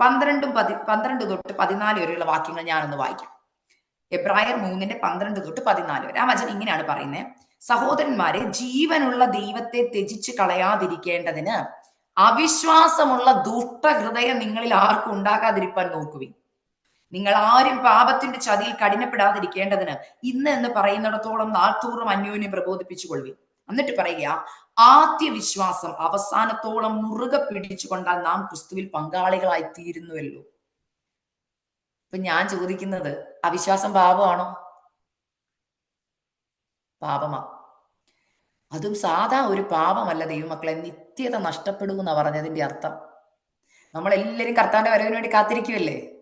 പന്ത്രണ്ടും പതി പന്ത്രണ്ട് തൊട്ട് പതിനാല് വരെയുള്ള വാക്യങ്ങൾ ഞാനൊന്ന് വായിക്കാം. എബ്രായർ മൂന്നിന്റെ പന്ത്രണ്ട് തൊട്ട് പതിനാല് വരെ. ആ വചനം ഇങ്ങനെയാണ് പറയുന്നത് സഹോദരന്മാരെ ജീവനുള്ള ദൈവത്തെ ത്യജിച്ച് കളയാതിരിക്കേണ്ടതിന് അവിശ്വാസമുള്ള ദുഷ്ടഹൃദയം നിങ്ങളിൽ ആർക്കും ഉണ്ടാകാതിരിക്കാൻ നോക്കുവിൻ. നിങ്ങൾ ആരും പാപത്തിന്റെ ചതിയിൽ കഠിനപ്പെടാതിരിക്കേണ്ടതിന് ഇന്ന് എന്ന് പറയുന്നിടത്തോളം നാൾത്തോറും അന്യോന്യം പ്രബോധിപ്പിച്ചു പ്രബോധിപ്പിച്ചുകൊള്ളുവിൻ. എന്നിട്ട് പറയുക ആദ്യ വിശ്വാസം അവസാനത്തോളം മുറുകെ പിടിച്ചുകൊണ്ടാൽ നാം ക്രിസ്തുവിൽ പങ്കാളികളായി തീരുന്നുവല്ലോ. ഇപ്പൊ ഞാൻ ചോദിക്കുന്നത് അവിശ്വാസം പാപമാണോ? പാപമാ. അതും സാധാ ഒരു പാപമല്ല ദൈവമക്കളെ നിത്യത നഷ്ടപ്പെടുമെന്നാ പറഞ്ഞതിന്റെ അർത്ഥം. നമ്മളെല്ലാരും കർത്താന്റെ വരവിന് വേണ്ടി കാത്തിരിക്കുമല്ലേ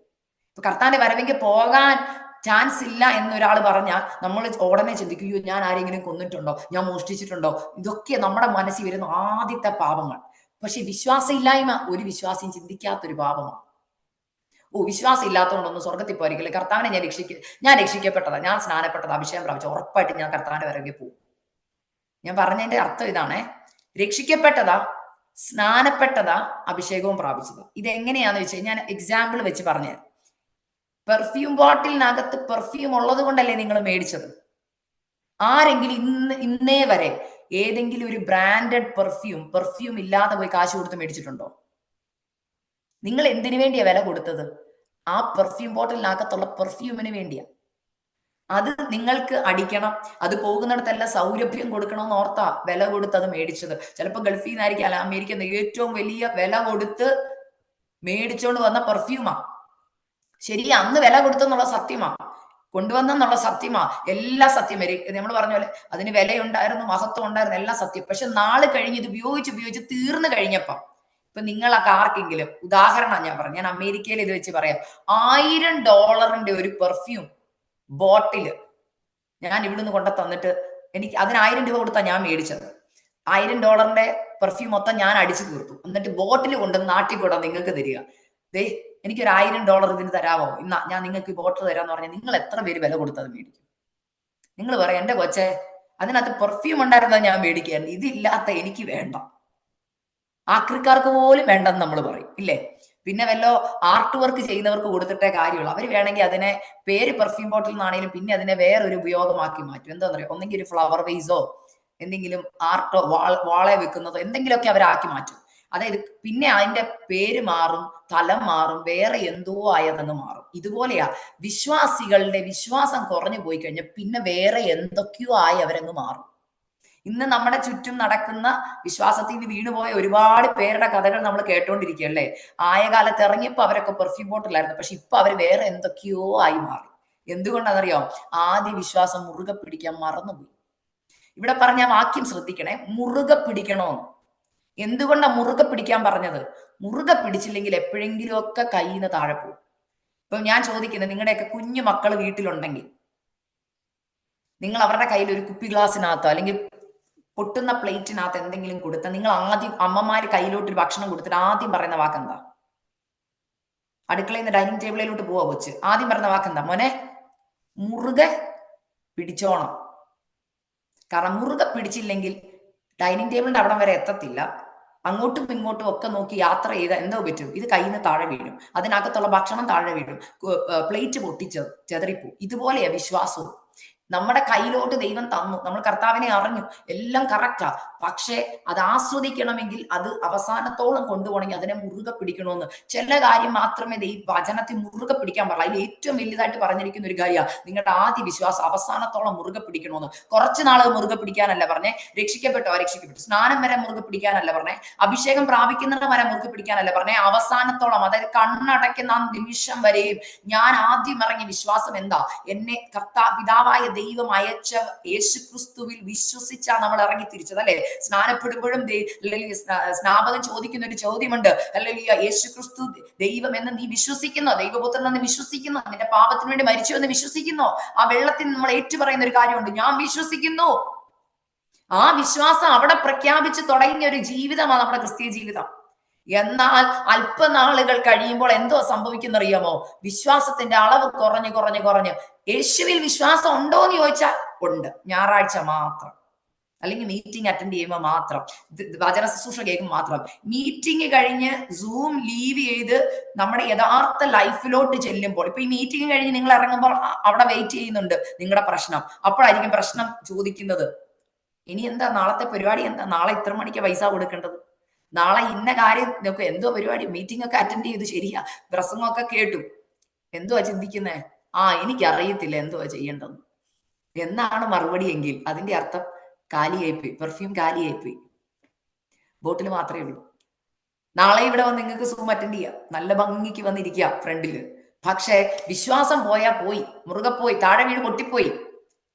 കർത്താന്റെ വരവെങ്കിൽ പോകാൻ ചാൻസ് ഇല്ല എന്നൊരാൾ പറഞ്ഞാൽ നമ്മൾ ഉടനെ ചിന്തിക്കും "അയ്യോ, ഞാൻ ആരെങ്കിലും കൊന്നിട്ടുണ്ടോ? ഞാൻ മോഷ്ടിച്ചിട്ടുണ്ടോ? ഇതൊക്കെ നമ്മുടെ മനസ്സിൽ വരുന്ന ആദ്യത്തെ പാപങ്ങൾ. പക്ഷെ വിശ്വാസമില്ലായ്മ ഒരു വിശ്വാസിയും ചിന്തിക്കാത്തൊരു പാപമാണ്. ഓ വിശ്വാസം ഇല്ലാത്തതുകൊണ്ടൊന്നും സ്വർഗത്തിൽ പോയിരിക്കില്ല. കർത്താവിനെ ഞാൻ രക്ഷിക്ക ഞാൻ രക്ഷിക്കപ്പെട്ടതാ. ഞാൻ സ്നാനപ്പെട്ടത്. അഭിഷേകം പ്രാപിച്ചു. ഉറപ്പായിട്ട് ഞാൻ കർത്താവിന്റെ വരവിൽ പോകും. ഞാൻ പറഞ്ഞതിന്റെ അർത്ഥം ഇതാണേ. രക്ഷിക്കപ്പെട്ടതാ സ്നാനപ്പെട്ടതാ അഭിഷേകവും പ്രാപിച്ചതാ. ഇത് എങ്ങനെയാന്ന് വെച്ച് ഞാൻ എക്സാമ്പിൾ വെച്ച് പറഞ്ഞുതരാം. പെർഫ്യൂം ബോട്ടിലിനകത്ത് പെർഫ്യൂം ഉള്ളത് കൊണ്ടല്ലേ നിങ്ങൾ മേടിച്ചത്? ആരെങ്കിലും ഇന്ന് ഇന്നേ വരെ ഏതെങ്കിലും ഒരു ബ്രാൻഡഡ് പെർഫ്യൂം പെർഫ്യൂം ഇല്ലാതെ പോയി കാശ് കൊടുത്ത് മേടിച്ചിട്ടുണ്ടോ? നിങ്ങൾ എന്തിനു വേണ്ടിയാ വില കൊടുത്തത്? ആ പെർഫ്യൂം ബോട്ടിലിനകത്തുള്ള പെർഫ്യൂമിന് വേണ്ടിയാ. അത് നിങ്ങൾക്ക് അടിക്കണം. അത് പോകുന്നിടത്തെല്ലാം സൗരഭ്യം കൊടുക്കണമെന്ന് ഓർത്താ വില കൊടുത്ത് അത് മേടിച്ചത്. ചിലപ്പോൾ ഗൾഫിൽ നിന്നായിരിക്കും അല്ല അമേരിക്ക ഏറ്റവും വലിയ വില കൊടുത്ത് മേടിച്ചോണ്ട് വന്ന പെർഫ്യൂമാ ശരി അന്ന് വില കൊടുത്തെന്നുള്ള സത്യമാ. കൊണ്ടുവന്നെന്നുള്ള സത്യമാ. എല്ലാ സത്യം നമ്മൾ പറഞ്ഞ പോലെ അതിന് വിലയുണ്ടായിരുന്നു മഹത്വം ഉണ്ടായിരുന്നു എല്ലാം സത്യം. പക്ഷെ നാൾ കഴിഞ്ഞ് ഇത് ഉപയോഗിച്ച് ഉപയോഗിച്ച് തീർന്നു കഴിഞ്ഞപ്പം ഇപ്പൊ നിങ്ങളൊക്കെ ആർക്കെങ്കിലും ഉദാഹരണം ഞാൻ പറഞ്ഞു ഞാൻ അമേരിക്കയിൽ ഇത് വെച്ച് പറയാം. ആയിരം ഡോളറിന്റെ ഒരു പെർഫ്യൂം ബോട്ടിൽ ഞാൻ ഇവിടുന്ന് കൊണ്ട തന്നിട്ട് എനിക്ക് അതിന് ആയിരം രൂപ കൊടുത്താ ഞാൻ മേടിച്ചത്. ആയിരം ഡോളറിന്റെ പെർഫ്യൂം മൊത്തം ഞാൻ അടിച്ചു തീർത്തു. എന്നിട്ട് ബോട്ടിൽ കൊണ്ട് നാട്ടിൽ കൂടെ നിങ്ങൾക്ക് തരിക. ദേ എനിക്കൊരു ആയിരം ഡോളർ ഇതിന് തരാമോ ഇന്ന ഞാൻ നിങ്ങൾക്ക് ഈ ബോട്ടിൽ തരാന്ന് പറഞ്ഞാൽ നിങ്ങൾ എത്ര പേര് വില കൊടുത്തത് മേടിക്കും? നിങ്ങൾ പറയാം എന്റെ കൊച്ചെ അതിനകത്ത് പെർഫ്യൂം ഉണ്ടായിരുന്നത് ഞാൻ മേടിക്കുകയാണ് ഇതില്ലാത്ത എനിക്ക് വേണ്ട. ആക്രിക്കാർക്ക് പോലും വേണ്ടെന്ന് നമ്മൾ പറയും ഇല്ലേ? പിന്നെ വല്ലോ ആർട്ട് വർക്ക് ചെയ്യുന്നവർക്ക് കൊടുത്തിട്ടേ കാര്യമുള്ളൂ. അവർ വേണമെങ്കിൽ അതിനെ പേര് പെർഫ്യൂം ബോട്ടിൽ നിന്നാണെങ്കിലും പിന്നെ അതിനെ വേറൊരു ഉപയോഗമാക്കി മാറ്റും. എന്താ പറയുക ഒന്നെങ്കിൽ ഒരു ഫ്ലവർ വെയ്സോ എന്തെങ്കിലും ആർട്ടോ വാളെ വെക്കുന്നതോ എന്തെങ്കിലുമൊക്കെ അവരാക്കി മാറ്റും. അതായത് പിന്നെ അതിന്റെ പേര് മാറും തലം മാറും വേറെ എന്തോ ആയതെന്ന് മാറും. ഇതുപോലെയാ. വിശ്വാസികളുടെ വിശ്വാസം കുറഞ്ഞു പോയി കഴിഞ്ഞാൽ പിന്നെ വേറെ എന്തൊക്കെയോ ആയി അവരങ്ങ് മാറും. ഇന്ന് നമ്മുടെ ചുറ്റും നടക്കുന്ന വിശ്വാസത്തിൽ നിന്ന് വീണുപോയ ഒരുപാട് പേരുടെ കഥകൾ നമ്മൾ കേട്ടോണ്ടിരിക്കുകയല്ലേ? ആയ കാലത്ത് ഇറങ്ങിയപ്പോ അവരൊക്കെ പെർഫ്യൂം ബോട്ടിലായിരുന്നു പക്ഷെ ഇപ്പൊ അവർ വേറെ എന്തൊക്കെയോ ആയി മാറി. എന്തുകൊണ്ടാണെന്നറിയോ? ആദ്യ വിശ്വാസം മുറുകെ പിടിക്കാൻ മറന്നുപോയി. ഇവിടെ പറഞ്ഞ വാക്യം ശ്രദ്ധിക്കണേ. മുറുകെ പിടിക്കണമെന്ന് എന്തുകൊണ്ടാ മുറുകെ പിടിക്കാൻ പറഞ്ഞത്? മുറുകെ പിടിച്ചില്ലെങ്കിൽ എപ്പോഴെങ്കിലുമൊക്കെ കയ്യിൽ നിന്ന് താഴെ പോകും. ഇപ്പൊ ഞാൻ ചോദിക്കുന്നത് നിങ്ങളുടെയൊക്കെ കുഞ്ഞു മക്കൾ വീട്ടിലുണ്ടെങ്കിൽ നിങ്ങൾ അവരുടെ കയ്യിൽ ഒരു കുപ്പി ഗ്ലാസ്സിനകത്തോ അല്ലെങ്കിൽ പൊട്ടുന്ന പ്ലേറ്റിനകത്ത് എന്തെങ്കിലും കൊടുത്ത നിങ്ങൾ ആദ്യം അമ്മമാര് കയ്യിലോട്ട് ഒരു ഭക്ഷണം കൊടുത്തിട്ട് ആദ്യം പറയുന്ന വാക്കെന്താ? അടുക്കളയിൽ നിന്ന് ഡൈനിങ് ടേബിളിലോട്ട് പോവാ കൊച്ച്. ആദ്യം പറഞ്ഞ വാക്കെന്താ? മോനെ മുറുകെ പിടിച്ചോണം. കാരണം മുറുകെ പിടിച്ചില്ലെങ്കിൽ ഡൈനിങ് ടേബിളിന്റെ അവിടം വരെ എത്തത്തില്ല. അങ്ങോട്ടും ഇങ്ങോട്ടും ഒക്കെ നോക്കി യാത്ര ചെയ്ത എന്തോ പറ്റും. ഇത് കയ്യിൽ നിന്ന് താഴെ വീഴും. അതിനകത്തുള്ള ഭക്ഷണം താഴെ വീഴും. പ്ലേറ്റ് പൊട്ടിച്ച് ചെതറിപ്പോ ഇതുപോലെയാ വിശ്വാസവും. നമ്മുടെ കയ്യിലോട്ട് ദൈവം തന്നു. നമ്മൾ കർത്താവിനെ അറിഞ്ഞു. എല്ലാം കറക്റ്റാ പക്ഷേ അത് ആസ്വദിക്കണമെങ്കിൽ അത് അവസാനത്തോളം കൊണ്ടുപോകണമെങ്കിൽ അതിനെ മുറുകെ പിടിക്കണമെന്ന്. ചില കാര്യം മാത്രമേ ദൈവ വചനത്തിൽ മുറുകെ പിടിക്കാൻ പാടില്ല അതിൽ ഏറ്റവും വലുതായിട്ട് പറഞ്ഞിരിക്കുന്ന ഒരു കാര്യമാണ് നിങ്ങളുടെ ആദ്യ വിശ്വാസം അവസാനത്തോളം മുറുകെ പിടിക്കണമെന്ന്. കുറച്ച് നാൾ മുറുകെ പിടിക്കാനല്ല പറഞ്ഞേ. രക്ഷിക്കപ്പെട്ടോ രക്ഷിക്കപ്പെട്ടു സ്നാനം വരെ മുറുകെ പിടിക്കാനല്ല പറഞ്ഞേ. അഭിഷേകം പ്രാപിക്കുന്നവരെ വരെ മുറുകെ പിടിക്കാനല്ല പറഞ്ഞേ. അവസാനത്തോളം അതായത് കണ്ണടയ്ക്കുന്ന നിമിഷം വരെയും ഞാൻ ആദ്യം ഇറങ്ങിയ വിശ്വാസം എന്താ? എന്നെ കർത്താ പിതാവായ ദൈവം അയച്ച യേശു ക്രിസ്തുവിൽ വിശ്വസിച്ചാ നമ്മൾ ഇറങ്ങി തിരിച്ചത് അല്ലെ? സ്നാനപ്പെടുമ്പോഴും സ്നാപകൻ ചോദിക്കുന്ന ഒരു ചോദ്യമുണ്ട് അല്ലെങ്കിൽ യേശു ക്രിസ്തു ദൈവം എന്ന് നീ വിശ്വസിക്കുന്നോ? ദൈവപുത്രൻ എന്ന് വിശ്വസിക്കുന്നോ? നിന്റെ പാപത്തിന് വേണ്ടി മരിച്ചു എന്ന് വിശ്വസിക്കുന്നോ? ആ വെള്ളത്തിൽ നമ്മൾ ഏറ്റുപറയുന്ന ഒരു കാര്യമുണ്ട് ഞാൻ വിശ്വസിക്കുന്നു. ആ വിശ്വാസം അവിടെ പ്രഖ്യാപിച്ച് തുടങ്ങിയ ഒരു ജീവിതമാണ് നമ്മുടെ ക്രിസ്തീയ ജീവിതം. എന്നാൽ അല്പനാളുകൾ കഴിയുമ്പോൾ എന്തോ സംഭവിക്കുന്നറിയാമോ? വിശ്വാസത്തിന്റെ അളവ് കുറഞ്ഞു കുറഞ്ഞു കുറഞ്ഞു. യേശുവിൽ വിശ്വാസം ഉണ്ടോ എന്ന് ചോദിച്ചാൽ ഉണ്ട്. ഞായറാഴ്ച മാത്രം. അല്ലെങ്കിൽ മീറ്റിംഗ് അറ്റൻഡ് ചെയ്യുമ്പോൾ മാത്രം. വചന ശുശ്രൂഷ കേൾക്കുമ്പോൾ മാത്രം. മീറ്റിംഗ് കഴിഞ്ഞ് സൂം ലീവ് ചെയ്ത് നമ്മുടെ യഥാർത്ഥ ലൈഫിലോട്ട് ചെല്ലുമ്പോൾ ഇപ്പൊ ഈ മീറ്റിംഗ് കഴിഞ്ഞ് നിങ്ങൾ ഇറങ്ങുമ്പോൾ അവിടെ വെയിറ്റ് ചെയ്യുന്നുണ്ട് നിങ്ങളുടെ പ്രശ്നം. അപ്പോഴായിരിക്കും പ്രശ്നം ചോദിക്കുന്നത്. ഇനി എന്താ നാളത്തെ പരിപാടി എന്താ? നാളെ ഇത്ര മണിക്ക് പൈസ കൊടുക്കേണ്ടത്? നാളെ ഇന്ന കാര്യം നോക്കുക എന്തോ പരിപാടി? മീറ്റിംഗ് ഒക്കെ അറ്റൻഡ് ചെയ്ത് ശരിയാ. പ്രസംഗമൊക്കെ കേട്ടു. എന്തുവാ ചിന്തിക്കുന്നേ? ആ എനിക്കറിയത്തില്ല എന്തുവാ ചെയ്യേണ്ടതെന്ന്. എന്നാണ് മറുപടി എങ്കിൽ? അതിന്റെ അർത്ഥം കാലിയായിപ്പോയി. പെർഫ്യൂം കാലിയായിപ്പോയി. ബോട്ടിൽ മാത്രമേ ഉള്ളൂ. നാളെ ഇവിടെ വന്ന് നിങ്ങൾക്ക് സൂം അറ്റൻഡ് ചെയ്യാം. നല്ല ഭംഗിക്ക് വന്നിരിക്കുക ഫ്രണ്ടിൽ. പക്ഷേ വിശ്വാസം പോയാ പോയി. മുറുകെ പോയി. താഴെ വീട് പൊട്ടിപ്പോയി.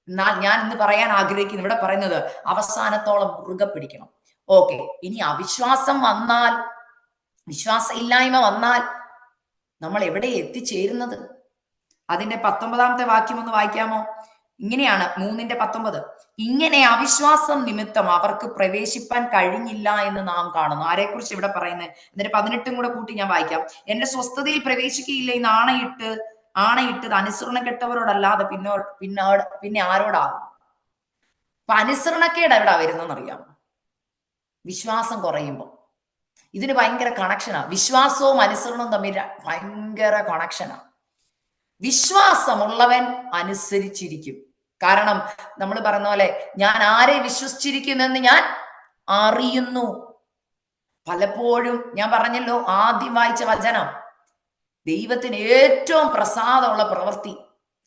എന്നാൽ ഞാൻ ഇന്ന് പറയാൻ ആഗ്രഹിക്കുന്നു. ഇവിടെ പറയുന്നത് അവസാനത്തോളം മുറുകെ പിടിക്കണം. ഓക്കെ ഇനി അവിശ്വാസം വന്നാൽ വിശ്വാസ ഇല്ലായ്മ വന്നാൽ നമ്മൾ എവിടെ എത്തിച്ചേരുന്നത്? അതിന്റെ പത്തൊമ്പതാമത്തെ വാക്യം ഒന്ന് വായിക്കാമോ? ഇങ്ങനെയാണ് മൂന്നിന്റെ പത്തൊമ്പത്. ഇങ്ങനെ അവിശ്വാസം നിമിത്തം അവർക്ക് പ്രവേശിപ്പാൻ കഴിഞ്ഞില്ല എന്ന് നാം കാണുന്നു. ആരെക്കുറിച്ച് ഇവിടെ പറയുന്നത്? എന്നിട്ട് പതിനെട്ടും കൂടെ കൂട്ടി ഞാൻ വായിക്കാം. എന്റെ സ്വസ്ഥതയിൽ പ്രവേശിക്കുകയില്ല എന്ന് ആണയിട്ട് ആണയിട്ടത് അനുസരണക്കെട്ടവരോടല്ലാതെ പിന്നോ പിന്നോട് പിന്നെ ആരോടാകും അപ്പൊ അനുസരണക്കേട് എവിടാ വരുന്നതെന്ന് അറിയാമോ വിശ്വാസം കുറയുമ്പോൾ. ഇതിന് ഭയങ്കര കണക്ഷനാണ് വിശ്വാസവും അനുസരണവും തമ്മിൽ ഭയങ്കര കണക്ഷനാണ് വിശ്വാസമുള്ളവൻ അനുസരിച്ചിരിക്കും. കാരണം നമ്മൾ പറഞ്ഞ പോലെ ഞാൻ ആരെ വിശ്വസിച്ചിരിക്കുന്നെന്ന് ഞാൻ അറിയുന്നു. പലപ്പോഴും ഞാൻ പറഞ്ഞല്ലോ ആദ്യം വായിച്ച വചനം. ദൈവത്തിന് ഏറ്റവും പ്രസാദമുള്ള പ്രവൃത്തി.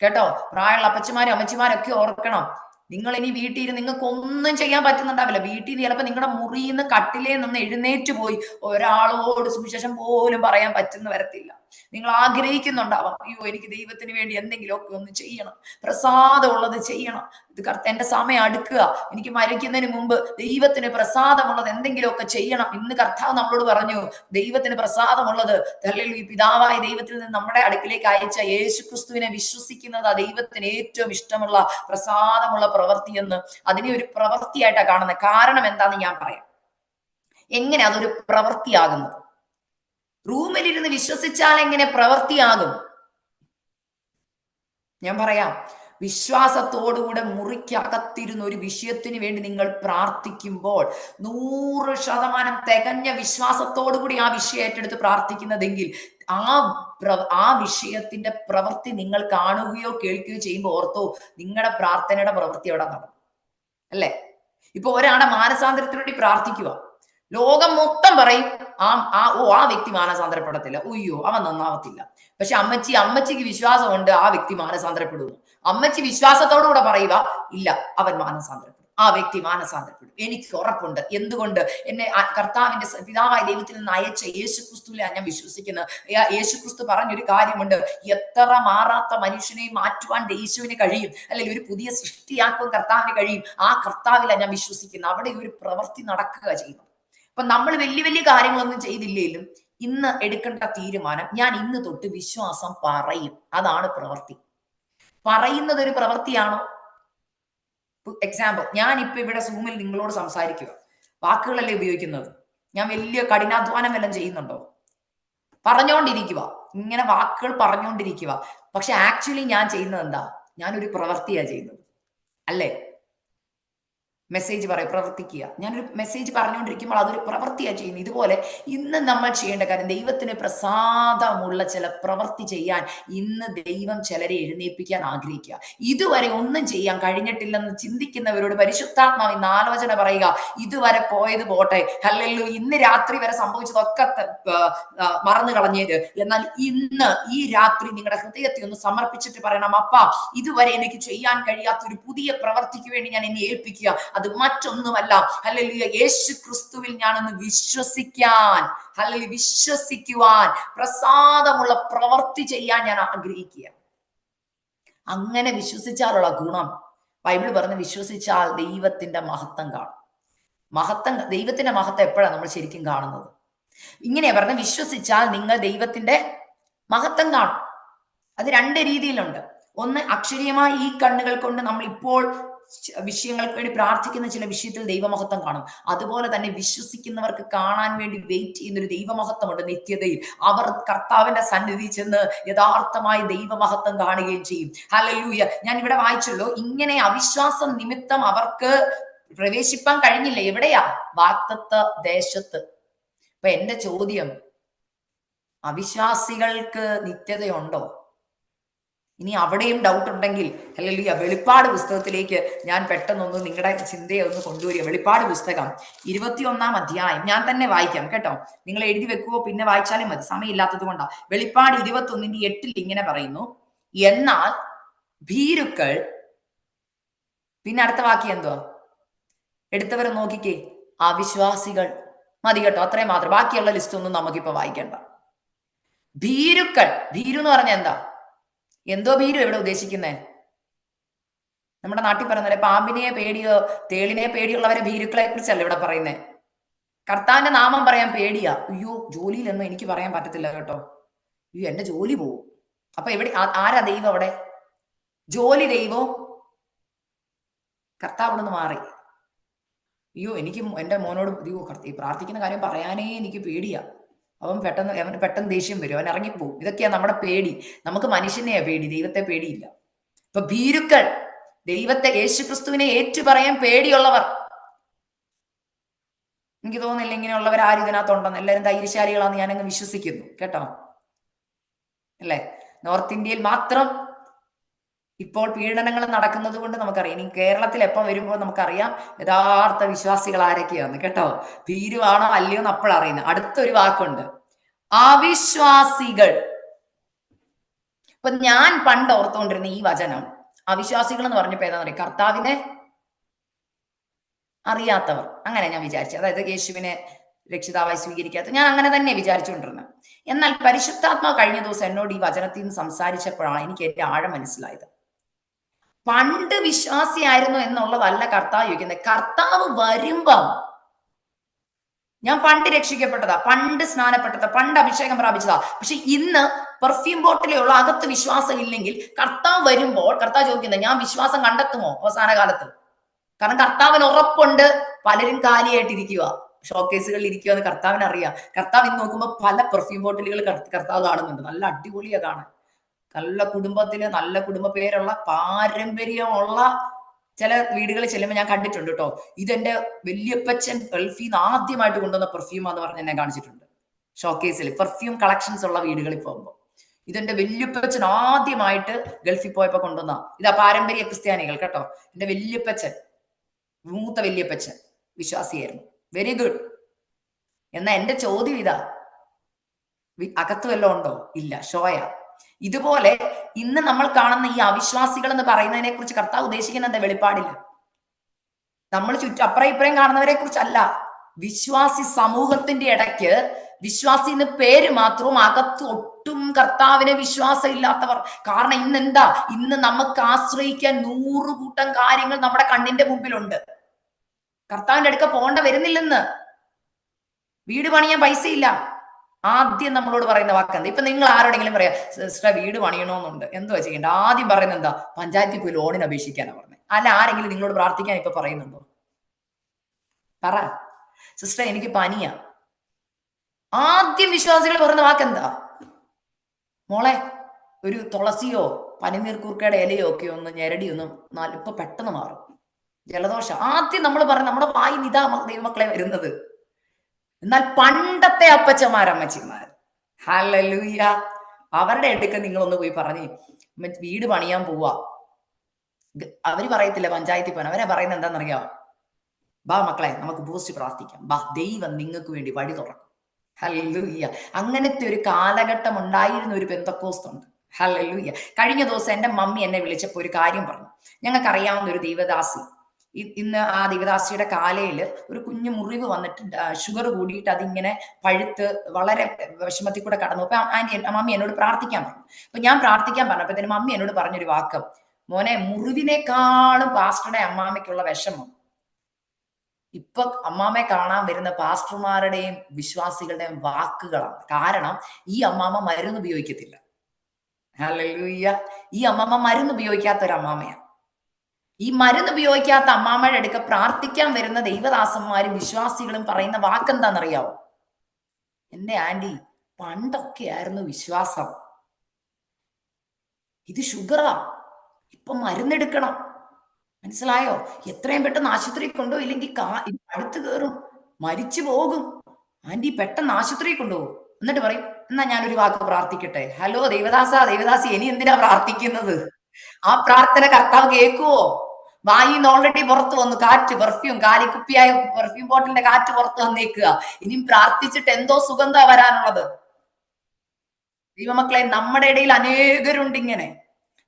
കേട്ടോ? പ്രായമുള്ള അപ്പച്ചമാരും അമ്മച്ചിമാരൊക്കെ ഓർക്കണം. നിങ്ങൾ ഇനി വീട്ടിൽ ഇരുന്ന് നിങ്ങൾക്ക് ഒന്നും ചെയ്യാൻ പറ്റുന്നുണ്ടാവില്ല. വീട്ടിൽ നിന്ന് ചിലപ്പോൾ നിങ്ങളുടെ മുറിയിൽ നിന്ന് കട്ടിലേ നിന്ന് എഴുന്നേറ്റ് പോയി ഒരാളോട് സുവിശേഷം പോലും പറയാൻ പറ്റുന്ന വരത്തില്ല. നിങ്ങൾ ആഗ്രഹിക്കുന്നുണ്ടാവാം അയ്യോ എനിക്ക് ദൈവത്തിന് വേണ്ടി എന്തെങ്കിലുമൊക്കെ ഒന്ന് ചെയ്യണം. പ്രസാദമുള്ളത് ചെയ്യണം. ഇത് കർത്ത എന്റെ സമയം അടുക്കുക. എനിക്ക് മരിക്കുന്നതിന് മുമ്പ് ദൈവത്തിന് പ്രസാദമുള്ളത് എന്തെങ്കിലുമൊക്കെ ചെയ്യണം. ഇന്ന് കർത്താവ് നമ്മളോട് പറഞ്ഞു ദൈവത്തിന് പ്രസാദമുള്ളത് ഈ പിതാവായ ദൈവത്തിൽ നിന്ന് നമ്മുടെ അടുക്കിലേക്ക് അയച്ച യേശു ക്രിസ്തുവിനെ വിശ്വസിക്കുന്നത് ആ ദൈവത്തിന് ഏറ്റവും ഇഷ്ടമുള്ള പ്രസാദമുള്ള പ്രവൃത്തി എന്ന് അതിനെ ഒരു പ്രവൃത്തിയായിട്ടാണ് കാണുന്നത്. കാരണം എന്താന്ന് ഞാൻ പറയാം. എങ്ങനെ അതൊരു പ്രവൃത്തിയാകുന്നത് റൂമിലിരുന്ന് വിശ്വസിച്ചാൽ എങ്ങനെ പ്രവൃത്തിയാകും? ഞാൻ പറയാം വിശ്വാസത്തോടുകൂടെ മുറിക്കകത്തിരുന്ന ഒരു വിഷയത്തിന് വേണ്ടി നിങ്ങൾ പ്രാർത്ഥിക്കുമ്പോൾ നൂറ് ശതമാനം തികഞ്ഞ വിശ്വാസത്തോടുകൂടി ആ വിഷയം ഏറ്റെടുത്ത് പ്രാർത്ഥിക്കുന്നതെങ്കിൽ ആ ആ വിഷയത്തിന്റെ പ്രവൃത്തി നിങ്ങൾ കാണുകയോ കേൾക്കുകയോ ചെയ്യുമ്പോൾ ഓർത്തോ നിങ്ങളുടെ പ്രാർത്ഥനയുടെ പ്രവൃത്തി അവിടെ നടക്കും അല്ലേ? ഇപ്പൊ ഒരാളെ മാനസാന്തരത്തിന് വേണ്ടി പ്രാർത്ഥിക്കുക ലോകം മൊത്തം പറയും ആ ആ ഓ ആ വ്യക്തി മാനസാന്തരപ്പെടത്തില്ല. ഉയ്യോ അവൻ നന്നാവത്തില്ല. പക്ഷെ അമ്മച്ചി അമ്മച്ചിക്ക് വിശ്വാസമുണ്ട് ആ വ്യക്തി മാനസാന്തരപ്പെടുന്നു. അമ്മച്ചി വിശ്വാസത്തോടുകൂടെ പറയുക ഇല്ല അവൻ മാനസാന്തരപ്പെടും. ആ വ്യക്തി മാനസാന്തരപ്പെടും. എനിക്ക് ഉറപ്പുണ്ട്. എന്തുകൊണ്ട്? എന്നെ കർത്താവിന്റെ പിതാവായ ദൈവത്തിൽ നിന്ന് അയച്ച യേശു ക്രിസ്തുവിലാണ് ഞാൻ വിശ്വസിക്കുന്നത്. യേശു ക്രിസ്തു പറഞ്ഞൊരു കാര്യമുണ്ട്. എത്ര മാറാത്ത മനുഷ്യനെ മാറ്റുവാൻ യേശുവിന് കഴിയും. അല്ലെങ്കിൽ ഒരു പുതിയ സൃഷ്ടിയാക്കുവാൻ കർത്താവിന് കഴിയും. ആ കർത്താവിലാണ് ഞാൻ വിശ്വസിക്കുന്നത്. അവിടെ ഒരു പ്രവൃത്തി നടക്കുക ചെയ്യുന്നു. അപ്പൊ നമ്മൾ വലിയ വലിയ കാര്യങ്ങളൊന്നും ചെയ്തില്ലെങ്കിലും ഇന്ന് എടുക്കേണ്ട തീരുമാനം ഞാൻ ഇന്ന് തൊട്ട് വിശ്വാസം പറയും. അതാണ് പ്രവൃത്തി. പറയുന്നത് ഒരു പ്രവൃത്തിയാണോ? എക്സാമ്പിൾ ഞാൻ ഇപ്പൊ ഇവിടെ സൂമിൽ നിങ്ങളോട് സംസാരിക്കുക. വാക്കുകളല്ലേ ഉപയോഗിക്കുന്നത്? ഞാൻ വലിയ കഠിനാധ്വാനം വല്ലതും ചെയ്യുന്നുണ്ടോ? പറഞ്ഞുകൊണ്ടിരിക്കുക ഇങ്ങനെ വാക്കുകൾ പറഞ്ഞുകൊണ്ടിരിക്കുക പക്ഷെ ആക്ച്വലി ഞാൻ ചെയ്യുന്നത് എന്താ? ഞാനൊരു പ്രവൃത്തിയാ ചെയ്യുന്നത്. അല്ലേ? മെസ്സേജ് പറയും പ്രവർത്തിക്കുക. ഞാനൊരു മെസ്സേജ് പറഞ്ഞുകൊണ്ടിരിക്കുമ്പോൾ അതൊരു പ്രവൃത്തിയാണ് ചെയ്യുന്നത്. ഇതുപോലെ ഇന്ന് നമ്മൾ ചെയ്യേണ്ട കാര്യം ദൈവത്തിന് പ്രസാദമുള്ള ചില പ്രവൃത്തി ചെയ്യാൻ ഇന്ന് ദൈവം ചിലരെ എഴുന്നേൽപ്പിക്കാൻ ആഗ്രഹിക്കുക. ഇതുവരെ ഒന്നും ചെയ്യാൻ കഴിഞ്ഞിട്ടില്ലെന്ന് ചിന്തിക്കുന്നവരോട് പരിശുദ്ധാത്മാവ് ഇന്ന് ആലോചന പറയുക. ഇതുവരെ പോയത് പോട്ടെ. അല്ലല്ലോ ഇന്ന് രാത്രി വരെ സംഭവിച്ചതൊക്കെ മറന്നു കളഞ്ഞത് എന്നാൽ ഇന്ന് ഈ രാത്രി നിങ്ങളുടെ ഹൃദയത്തെ ഒന്ന് സമർപ്പിച്ചിട്ട് പറയണം അപ്പ ഇതുവരെ എനിക്ക് ചെയ്യാൻ കഴിയാത്ത ഒരു പുതിയ പ്രവർത്തിക്ക് വേണ്ടി ഞാൻ എന്നെ ഏൽപ്പിക്കുക. അത് മറ്റൊന്നുമല്ല. അല്ലെങ്കിൽ യേശു ക്രിസ്തുവിൽ ഞാനൊന്ന് വിശ്വസിക്കാൻ അല്ലെങ്കിൽ വിശ്വസിക്കുവാൻ പ്രസാദമുള്ള പ്രവർത്തി ചെയ്യാൻ ഞാൻ ആഗ്രഹിക്കുക അങ്ങനെ വിശ്വസിച്ചാലുള്ള ഗുണം. ബൈബിൾ പറഞ്ഞ് വിശ്വസിച്ചാൽ ദൈവത്തിന്റെ മഹത്വം കാണും. മഹത്വം ദൈവത്തിന്റെ മഹത്വം എപ്പോഴാണ് നമ്മൾ ശരിക്കും കാണുന്നത്? ഇങ്ങനെയാ പറഞ്ഞ് വിശ്വസിച്ചാൽ നിങ്ങൾ ദൈവത്തിന്റെ മഹത്വം കാണും. അത് രണ്ട് രീതിയിലുണ്ട്. ഒന്ന് അക്ഷരീയമായി ഈ കണ്ണുകൾ കൊണ്ട് നമ്മൾ ഇപ്പോൾ വിഷയങ്ങൾക്ക് വേണ്ടി പ്രാർത്ഥിക്കുന്ന ചില വിഷയത്തിൽ ദൈവമഹത്വം കാണും. അതുപോലെ തന്നെ വിശ്വസിക്കുന്നവർക്ക് കാണാൻ വേണ്ടി വെയിറ്റ് ചെയ്യുന്ന ഒരു ദൈവമഹത്വമുണ്ട് നിത്യതയിൽ. അവർ കർത്താവിന്റെ സന്നിധി ചെന്ന് യഥാർത്ഥമായി ദൈവമഹത്വം കാണുകയും ചെയ്യും. ഹലലൂയ ഞാൻ ഇവിടെ വായിച്ചല്ലോ ഇങ്ങനെ അവിശ്വാസം നിമിത്തം അവർക്ക് പ്രവേശിപ്പാൻ കഴിഞ്ഞില്ല. എവിടെയാ? വാക്തത്വ ദേശത്ത്. അപ്പൊ എന്റെ ചോദ്യം അവിശ്വാസികൾക്ക് നിത്യതയുണ്ടോ? ഇനി അവിടെയും ഡൗട്ട് ഉണ്ടെങ്കിൽ അല്ലെങ്കിൽ ഈ വെളിപ്പാട് പുസ്തകത്തിലേക്ക് ഞാൻ പെട്ടെന്നൊന്ന് നിങ്ങളുടെ ചിന്തയെ ഒന്ന് കൊണ്ടുവരിക. വെളിപ്പാട് പുസ്തകം ഇരുപത്തിയൊന്നാം അധ്യായം. ഞാൻ തന്നെ വായിക്കാം കേട്ടോ. നിങ്ങൾ എഴുതി വെക്കുവോ? പിന്നെ വായിച്ചാലും മതി. സമയമില്ലാത്തത് കൊണ്ടാ. വെളിപ്പാട് ഇരുപത്തൊന്നിന്റെ എട്ടിൽ ഇങ്ങനെ പറയുന്നു. എന്നാൽ ഭീരുക്കൾ പിന്നെ അടുത്ത വാക്യം എന്തോ എടുത്തവർ നോക്കിക്കേ അവിശ്വാസികൾ. മതി കേട്ടോ അത്രയും മാത്രം. ബാക്കിയുള്ള ലിസ്റ്റ് ഒന്നും നമുക്കിപ്പോ വായിക്കണ്ട. ഭീരുക്കൾ ഭീരു എന്ന് പറഞ്ഞ എന്താ? എന്തോ ഭീരു എവിടെ ഉദ്ദേശിക്കുന്നേ. നമ്മുടെ നാട്ടിൽ പറയുന്നത് പാമ്പിനെ പേടിയോ തേളിനെ പേടിയുള്ളവരെ ഭീരുക്കളെ കുറിച്ചല്ല ഇവിടെ പറയുന്നേ. കർത്താവിന്റെ നാമം പറയാൻ പേടിയാ. അയ്യോ ജോലിയിലൊന്നും എനിക്ക് പറയാൻ പറ്റത്തില്ല കേട്ടോ. അയ്യോ എന്റെ ജോലി പോവും. അപ്പൊ എവിടെ ആരാ ദൈവം അവിടെ? ജോലി ദൈവോ. കർത്താവ് അവിടെ നിന്ന് മാറി. അയ്യോ എനിക്ക് എന്റെ മോനോട് അയ്യോ പ്രാർത്ഥിക്കുന്ന കാര്യം പറയാനേ എനിക്ക് പേടിയാ. അവൻ പെട്ടെന്ന് അവന് പെട്ടെന്ന് ദേഷ്യം വരും. അവൻ ഇറങ്ങിപ്പോവും. ഇതൊക്കെയാണ് നമ്മുടെ പേടി. നമുക്ക് മനുഷ്യനെയാ പേടി. ദൈവത്തെ പേടിയില്ല. ഇപ്പൊ ഭീരുക്കൾ ദൈവത്തെ യേശുക്രിസ്തുവിനെ ക്രിസ്തുവിനെ ഏറ്റുപറയാൻ പേടിയുള്ളവർ. എനിക്ക് തോന്നുന്നില്ല ഇങ്ങനെയുള്ളവർ ആരും ഇതിനകത്തുണ്ടെന്ന് എല്ലാവരും ധൈര്യശാലികളാന്ന് ഞാനങ്ങ് വിശ്വസിക്കുന്നു. കേട്ടോ? അല്ലേ? നോർത്ത് ഇന്ത്യയിൽ മാത്രം ഇപ്പോൾ പീഡനങ്ങൾ നടക്കുന്നത് കൊണ്ട് നമുക്കറിയാം. ഇനി കേരളത്തിൽ എപ്പം വരുമ്പോൾ നമുക്കറിയാം യഥാർത്ഥ വിശ്വാസികൾ ആരൊക്കെയാന്ന് കേട്ടോ? ഭീരുവാണോ അല്ലയോ എന്ന് അപ്പോഴറിയുന്നത് അടുത്തൊരു വാക്കുണ്ട്. അവിശ്വാസികൾ. ഇപ്പൊ ഞാൻ പണ്ട് ഓർത്തുകൊണ്ടിരുന്ന ഈ വചനം അവിശ്വാസികൾ എന്ന് പറഞ്ഞപ്പോ ഏതാ പറയുക കർത്താവിനെ അറിയാത്തവർ. അങ്ങനെ ഞാൻ വിചാരിച്ചു. അതായത് യേശുവിനെ രക്ഷിതാവായി സ്വീകരിക്കാത്ത. ഞാൻ അങ്ങനെ തന്നെ വിചാരിച്ചുകൊണ്ടിരുന്നത് എന്നാൽ പരിശുദ്ധാത്മാവ് കഴിഞ്ഞ ദിവസം എന്നോട് ഈ വചനത്തിൽ നിന്ന് സംസാരിച്ചപ്പോഴാണ് എനിക്ക് ഏറ്റവും ആഴം മനസ്സിലായത്. പണ്ട് വിശ്വാസിയായിരുന്നു എന്നുള്ളതല്ല കർത്താവ് ചോദിക്കുന്നത്. കർത്താവ് വരുമ്പം ഞാൻ പണ്ട് രക്ഷിക്കപ്പെട്ടതാ പണ്ട് സ്നാനപ്പെട്ടതാ പണ്ട് അഭിഷേകം പ്രാപിച്ചതാ. പക്ഷെ ഇന്ന് പെർഫ്യൂം ബോട്ടിലുള്ള അകത്ത് വിശ്വാസം ഇല്ലെങ്കിൽ കർത്താവ് വരുമ്പോൾ കർത്താവ് ചോദിക്കുന്നത് ഞാൻ വിശ്വാസം കണ്ടെത്തുമോ അവസാന കാലത്ത്? കാരണം കർത്താവിന് ഉറപ്പുണ്ട് പലരും കാലിയായിട്ടിരിക്കുക ഷോക്കേസുകളിൽ ഇരിക്കുക എന്ന് കർത്താവിന് അറിയാം കർത്താവ് ഇന്ന് നോക്കുമ്പോൾ പല പെർഫ്യൂം ബോട്ടിലുകൾ കർത്താവ് കാണുന്നുണ്ട്. നല്ല അടിപൊളിയാ കാണാൻ. നല്ല കുടുംബത്തിന് നല്ല കുടുംബ പേരുള്ള പാരമ്പര്യമുള്ള ചില വീടുകളിൽ ചെല്ലുമ്പോൾ ഞാൻ കണ്ടിട്ടുണ്ട് കേട്ടോ ഇതെന്റെ വല്യപ്പച്ചൻ ഗൾഫിൽ നിന്ന് ആദ്യമായിട്ട് കൊണ്ടുവന്ന പെർഫ്യൂം എന്ന് പറഞ്ഞ് എന്നെ കാണിച്ചിട്ടുണ്ട്. ഷോക്കേസിൽ പെർഫ്യൂം കളക്ഷൻസ് ഉള്ള വീടുകളിൽ പോകുമ്പോൾ ഇതെന്റെ വല്യപ്പച്ചൻ ആദ്യമായിട്ട് ഗൾഫിൽ പോയപ്പോ കൊണ്ടുവന്ന ഇതാ പാരമ്പര്യ ക്രിസ്ത്യാനികൾ കേട്ടോ. എന്റെ വല്യപ്പച്ചൻ മൂത്ത വല്യപ്പച്ചൻ വിശ്വാസിയായിരുന്നു. വെരി ഗുഡ് എന്നാ എന്റെ ചോദ്യം ഇതാ. അകത്ത് വല്ലതും ഉണ്ടോ? ഇല്ല ഷോയ ഇതുപോലെ ഇന്ന് നമ്മൾ കാണുന്ന ഈ അവിശ്വാസികൾ എന്ന് പറയുന്നതിനെ കുറിച്ച് കർത്താവ് ഉദ്ദേശിക്കുന്നത് എന്താ വെളിപ്പാടില്ല. നമ്മൾ ചുറ്റും അപ്പുറം ഇപ്പുറം കാണുന്നവരെ കുറിച്ചല്ല. വിശ്വാസി സമൂഹത്തിന്റെ ഇടയ്ക്ക് വിശ്വാസി എന്ന് പേര് മാത്രവും അകത്ത് ഒട്ടും കർത്താവിനെ വിശ്വാസം ഇല്ലാത്തവർ. കാരണം ഇന്ന് എന്താ ഇന്ന് നമുക്ക് ആശ്രയിക്കാൻ നൂറ് കൂട്ടം കാര്യങ്ങൾ നമ്മുടെ കണ്ണിന്റെ മുമ്പിലുണ്ട്. കർത്താവിന്റെ അടുക്ക പോകേണ്ട വരുന്നില്ലെന്ന്. വീട് പണിയാൻ പൈസയില്ല. ആദ്യം നമ്മളോട് പറയുന്ന വാക്കെന്താ? ഇപ്പൊ നിങ്ങൾ ആരോടെങ്കിലും പറയാ സിസ്റ്റർ വീട് പണിയണമെന്നുണ്ട് എന്തുവാ ചെയ്യേണ്ടത് ആദ്യം പറയുന്നത് എന്താ? പഞ്ചായത്തിൽ പോയി ലോണിന് അപേക്ഷിക്കാനാ പറഞ്ഞത് അല്ല ആരെങ്കിലും നിങ്ങളോട് പ്രാർത്ഥിക്കാൻ ഇപ്പൊ പറയുന്നുണ്ടോ? പറ. സിസ്റ്റർ എനിക്ക് പനിയാ. ആദ്യം വിശ്വാസികൾ പറയുന്ന വാക്കെന്താ? മോളെ ഒരു തുളസിയോ പനിനീർക്കൂർക്കയുടെ ഇലയോ ഒക്കെ ഒന്ന് ഞെരടി ഒന്ന് ഇപ്പൊ പെട്ടെന്ന് മാറും. ജലദോഷം. ആദ്യം നമ്മൾ പറഞ്ഞ നമ്മുടെ വായി നിതാ ദൈവമക്കളെ വരുന്നത്. എന്നാൽ പണ്ടത്തെ അപ്പച്ചമാരമ്മച്ചിമാർ ഹലലൂയ അവരുടെ അടുക്ക നിങ്ങളൊന്ന് പോയി പറഞ്ഞു വീട് പണിയാൻ പോവാ. അവർ പറയത്തില്ല പഞ്ചായത്തിൽ പോകാൻ അവരെ പറയുന്നത് എന്താണെന്നറിയാം ബാ മക്കളെ നമുക്ക് ബൂസ്റ്റ് പ്രാർത്ഥിക്കാം. ബാ ദൈവം നിങ്ങൾക്ക് വേണ്ടി വഴി തുറക്കും. ഹല്ലേലൂയ. അങ്ങനത്തെ ഒരു കാലഘട്ടം ഉണ്ടായിരുന്ന ഒരു ബെന്തക്കോസ്തുണ്ട് ഹല്ലേലൂയ. കഴിഞ്ഞ ദിവസം എന്റെ മമ്മി എന്നെ വിളിച്ചപ്പോൾ ഒരു കാര്യം പറഞ്ഞു. ഞങ്ങൾക്ക് അറിയാവുന്ന ഒരു ദൈവദാസി ഇന്ന് ആ ദിവദാസിയുടെ കാലയിൽ ഒരു കുഞ്ഞു മുറിവ് വന്നിട്ട് ഷുഗർ കൂടിയിട്ട് അതിങ്ങനെ പഴുത്ത് വളരെ വിഷമത്തിൽ കൂടെ കടന്നു. അപ്പൊ ആന്റി മമ്മി എന്നോട് പ്രാർത്ഥിക്കാൻ പറഞ്ഞു. അപ്പൊ ഞാൻ പ്രാർത്ഥിക്കാൻ പറഞ്ഞപ്പോഴത്തേനും മമ്മി എന്നോട് പറഞ്ഞൊരു വാക്ക്. മോനെ മുറിവിനേക്കാളും പാസ്റ്ററുടെ അമ്മാമയ്ക്കുള്ള വിഷമം. ഇപ്പൊ അമ്മാമ്മയെ കാണാൻ വരുന്ന പാസ്റ്റർമാരുടെയും വിശ്വാസികളുടെയും വാക്കുകളാണ്. കാരണം ഈ അമ്മാമ്മ മരുന്ന് ഉപയോഗിക്കത്തില്ല. ഈ അമ്മാമ്മ മരുന്ന് ഉപയോഗിക്കാത്ത ഒരു അമ്മാമ്മയാണ് ഈ മരുന്ന് ഉപയോഗിക്കാത്ത അമ്മാമ്മയുടെ അടുക്ക പ്രാർത്ഥിക്കാൻ വരുന്ന ദൈവദാസന്മാരും വിശ്വാസികളും പറയുന്ന വാക്കെന്താണെന്നറിയാവോ എന്റെ ആന്റി പണ്ടൊക്കെ ആയിരുന്നു വിശ്വാസം. ഇത് ഷുഗറാ. ഇപ്പൊ മരുന്നെടുക്കണം. മനസ്സിലായോ? എത്രയും പെട്ടെന്ന് ആശുപത്രി കൊണ്ടോ ഇല്ലെങ്കിൽ കാ അടുത്ത് കയറും മരിച്ചു പോകും. ആന്റി പെട്ടെന്ന് ആശുപത്രി കൊണ്ടുപോകും. എന്നിട്ട് പറയും എന്നാ ഞാനൊരു വാക്ക് പ്രാർത്ഥിക്കട്ടെ. ഹലോ ദേവദാസ ദേവദാസി ഇനി എന്തിനാ പ്രാർത്ഥിക്കുന്നത്? ആ പ്രാർത്ഥന കർത്താവ് കേൾക്കുവോ? വായിന്ന് ഓൾറെഡി പുറത്തു വന്നു. കാറ്റ് പെർഫ്യൂം കാലിക്കുപ്പിയായ പെർഫ്യൂം ബോട്ടിലിന്റെ കാറ്റ് പുറത്ത് വന്നേക്കുക. ഇനിയും പ്രാർത്ഥിച്ചിട്ട് എന്തോ സുഗന്ധ വരാനുള്ളത്. ദൈവമക്കളെ നമ്മുടെ ഇടയിൽ അനേകരുണ്ട് ഇങ്ങനെ.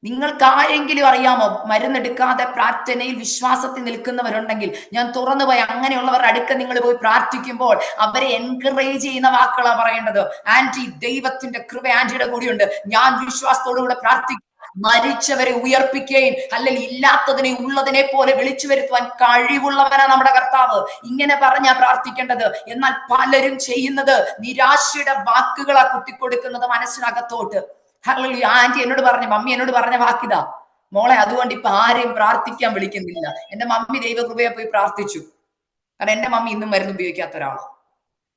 നിങ്ങൾക്ക് ആരെങ്കിലും അറിയാമോ? മരുന്നെടുക്കാതെ പ്രാർത്ഥനയിൽ വിശ്വാസത്തിൽ നിൽക്കുന്നവരുണ്ടെങ്കിൽ ഞാൻ തുറന്നു പോയി അങ്ങനെയുള്ളവരുടെ അടുക്ക നിങ്ങൾ പോയി പ്രാർത്ഥിക്കുമ്പോൾ അവരെ എൻകറേജ് ചെയ്യുന്ന വാക്കുകളാണ് പറയേണ്ടത്. ആന്റി ദൈവത്തിന്റെ കൃപ ആന്റിയുടെ കൂടിയുണ്ട്. ഞാൻ വിശ്വാസത്തോടുകൂടെ പ്രാർത്ഥിക്കും. മരിച്ചവരെ ഉയർപ്പിക്കുകയും അല്ലെങ്കിൽ ഇല്ലാത്തതിനെ ഉള്ളതിനെ പോലെ വിളിച്ചു വരുത്തുവാൻ കഴിവുള്ളവനാ നമ്മുടെ കർത്താവ്. ഇങ്ങനെ പറഞ്ഞാ പ്രാർത്ഥിക്കേണ്ടത് എന്നാൽ പലരും ചെയ്യുന്നത് നിരാശയുടെ വാക്കുകളാ കുത്തിക്കൊടുക്കുന്നത് മനസ്സിനകത്തോട്ട്. ഹല്ലേലൂയ. ആന്റി എന്നോട് പറഞ്ഞു മമ്മി എന്നോട് പറഞ്ഞ വാക്കിതാ. മോളെ അതുകൊണ്ട് ഇപ്പൊ ആരെയും പ്രാർത്ഥിക്കാൻ വിളിക്കുന്നില്ല. എന്റെ മമ്മി ദൈവകൃപയെ പോയി പ്രാർത്ഥിച്ചു. കാരണം എന്റെ മമ്മി ഇന്നും മരുന്ന് ഉപയോഗിക്കാത്ത ഒരാളാണ്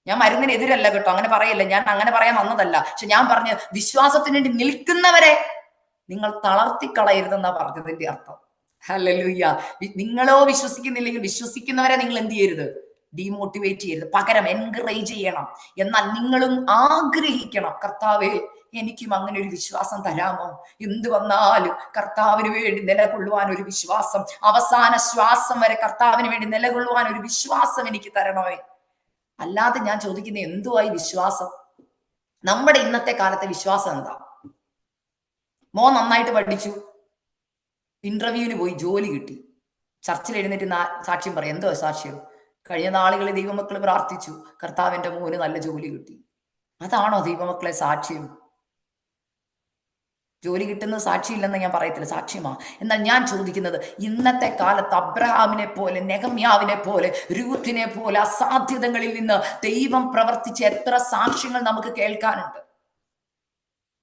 ഞാൻ മരുന്നിനെതിരല്ല കേട്ടോ. അങ്ങനെ പറയല്ല. ഞാൻ അങ്ങനെ പറയാൻ വന്നതല്ല. പക്ഷെ ഞാൻ പറഞ്ഞ് വിശ്വാസത്തിന് വേണ്ടി നിൽക്കുന്നവരെ നിങ്ങൾ തളർത്തിക്കളയരുതെന്നാ പറഞ്ഞതിന്റെ അർത്ഥം. ഹല്ലേലൂയ വി- നിങ്ങളോ വിശ്വസിക്കുന്നില്ലെങ്കിൽ വിശ്വസിക്കുന്നവരെ നിങ്ങൾ എന്ത് ചെയ്യരുത്? ഡീമോട്ടിവേറ്റ് ചെയ്യരുത്. പകരം എൻകറേജ് ചെയ്യണം. എന്നാൽ നിങ്ങളും ആഗ്രഹിക്കണം. കർത്താവേ എനിക്കും അങ്ങനെ ഒരു വിശ്വാസം തരാമോ? എന്ത് വന്നാലും കർത്താവിന് വേണ്ടി നിലകൊള്ളുവാൻ ഒരു വിശ്വാസം. അവസാന ശ്വാസം വരെ കർത്താവിന് വേണ്ടി നിലകൊള്ളുവാൻ ഒരു വിശ്വാസം എനിക്ക് തരണമേ. അല്ലാതെ ഞാൻ ചോദിക്കുന്ന എന്തുവായി വിശ്വാസം? നമ്മുടെ ഇന്നത്തെ കാലത്തെ വിശ്വാസം എന്താ? മോ നന്നായിട്ട് പഠിച്ചു. ഇന്റർവ്യൂവിന് പോയി ജോലി കിട്ടി. ചർച്ചിൽ എഴുന്നേറ്റ് സാക്ഷ്യം പറയും. എന്തോ സാക്ഷ്യം? കഴിഞ്ഞ നാളുകളിൽ ദൈവമക്കൾ പ്രാർത്ഥിച്ചു. കർത്താവിന്റെ മോന് നല്ല ജോലി കിട്ടി. അതാണോ ദൈവമക്കളെ സാക്ഷ്യം? ജോലി കിട്ടുന്നത് സാക്ഷിയില്ലെന്ന് ഞാൻ പറയത്തില്ല. സാക്ഷ്യമാ. എന്നാൽ ഞാൻ ചോദിക്കുന്നത് ഇന്നത്തെ കാലത്ത് അബ്രഹാമിനെ പോലെ നെഗമ്യാവിനെ പോലെ രൂത്തിനെ പോലെ അസാധ്യതകളിൽ നിന്ന് ദൈവം പ്രവർത്തിച്ച എത്ര സാക്ഷ്യങ്ങൾ നമുക്ക് കേൾക്കാനുണ്ട്?